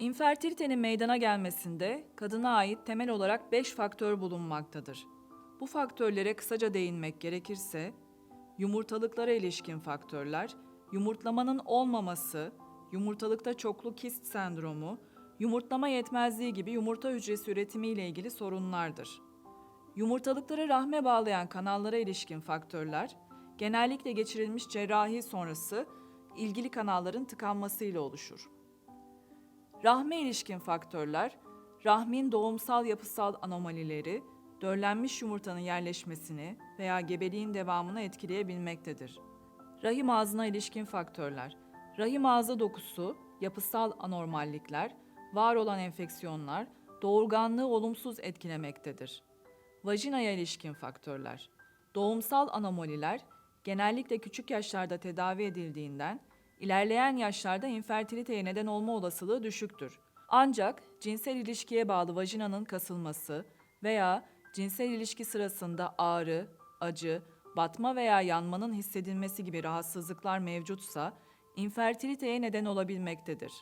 İnfertilitenin meydana gelmesinde kadına ait temel olarak 5 faktör bulunmaktadır. Bu faktörlere kısaca değinmek gerekirse, yumurtalıklara ilişkin faktörler, yumurtlamanın olmaması, yumurtalıkta çoklu kist sendromu, yumurtlama yetmezliği gibi yumurta hücresi üretimi ile ilgili sorunlardır. Yumurtalıkları rahme bağlayan kanallara ilişkin faktörler, genellikle geçirilmiş cerrahi sonrası ilgili kanalların tıkanmasıyla oluşur. Rahme ilişkin faktörler, rahmin doğumsal yapısal anomalileri, döllenmiş yumurtanın yerleşmesini veya gebeliğin devamını etkileyebilmektedir. Rahim ağzına ilişkin faktörler, rahim ağzı dokusu, yapısal anormallikler, var olan enfeksiyonlar, doğurganlığı olumsuz etkilemektedir. Vajinaya ilişkin faktörler, doğumsal anomaliler genellikle küçük yaşlarda tedavi edildiğinden ilerleyen yaşlarda infertiliteye neden olma olasılığı düşüktür. Ancak cinsel ilişkiye bağlı vajinanın kasılması veya cinsel ilişki sırasında ağrı, acı, batma veya yanmanın hissedilmesi gibi rahatsızlıklar mevcutsa infertiliteye neden olabilmektedir.